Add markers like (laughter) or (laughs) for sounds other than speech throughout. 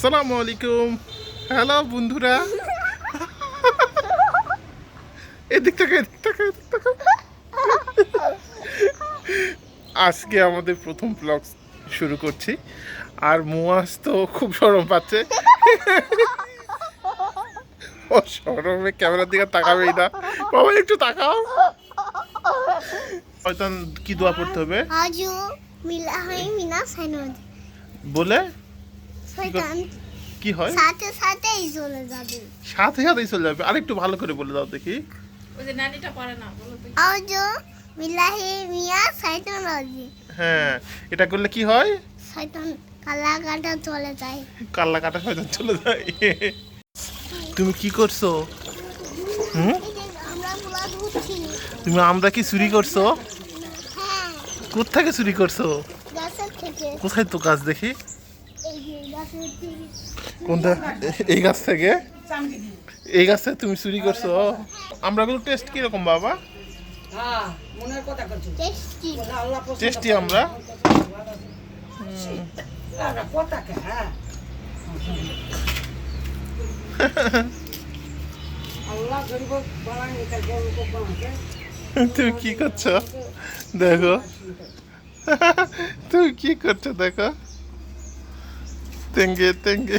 আসসালামু আলাইকুম হ্যালো বন্ধুরা। (laughs) এদিক থেকে এদিক থেকে এদিক থেকে। আজকে আমাদের প্রথম ব্লগ শুরু করছি। আর মুয়াজ তো খুব সরম পাচ্ছে। ও সরমে ক্যামেরার দিকে তাকাবেই না। বাবা একটু তাকাও। হয়তো কি দোয়া পড়তে হবে? বলে? শয়তান কি হয়? সাথে সাথেই চলে যাবে। সাথে সাথেই চলে যাবে। আরেকটু ভালো করে বলে দাও দেখি। ওই যে নানিটা পারে না বলো তো। আজও মিলাহি মিয়া শয়তান রাজি হ্যাঁ এটা করলে কি হয়? শয়তান কালা কাটা চলে যায়। কাল্লা কাটা হয়তো চলে যায়। তুমি কি করছ? হুম? আমরা তুমি আমরা কি চুরি করছ? হ্যাঁ। কোথেকে চুরি করছ? কোথায় তো কাজ দেখি? থেকে কোনটা? এই গাছ থেকে? এই গাছ থেকে তুমি চুরি করছ? আমরা গুলো টেস্ট কীরকম বাবা? হ্যাঁ মনের কথা করছ টেস্টি আল্লাহ পছন্দ টেস্টি আমরা? করে কথা কে হ্যাঁ। (laughs) তুমি কি করছ? দেখো। (laughs) তুমি কি করছ দেখো। তেঙ্গে তেঙ্গে।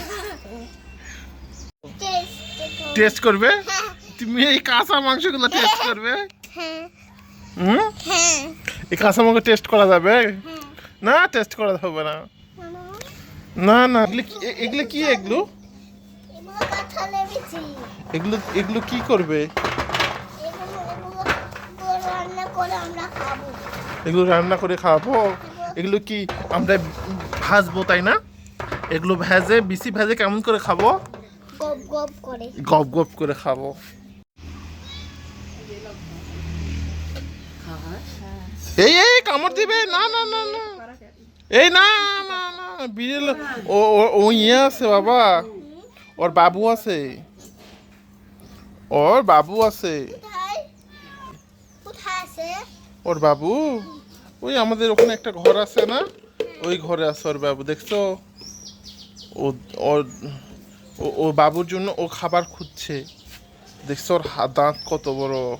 টেস্ট করবে? (laughs) তুমি এই কাঁচা মাংসগুলো টেস্ট করবে? হ্যাঁ হুম? হ্যাঁ এই কাঁচা মাংস টেস্ট করা যাবে? না টেস্ট করা হবে না। না না এগুলো কি- এ- এগুলো কি এগুলো? এগুলো এগুলো এগুলো কি করবে? এগুলো এগুলো এগুলো রান্না করে আমরা খাব। এগুলো রান্না করে খাওয়াবো এগুলো কি আমরা ভাজবো তাই না? এগুলো ভেজে বিসি ভেজে কেমন করে খাব? গপ গপ করে। গপ গপ করে খাব। এই এই কামড় দিবে? না না না না। এই না না না বিড়েল। ও ও- ইয়ে আছে বাবা। ওর বাবু আছে। ওর বাবু আছে? ওর বাবু? ওই আমাদের ওখানে একটা ঘর আছে না? ওই ঘরে আছে ওর বাবু দেখছ? ও ও- বাবুর জন্য ও খাবার খুঁজছে। দেখছ ওর দাঁত কত বড়।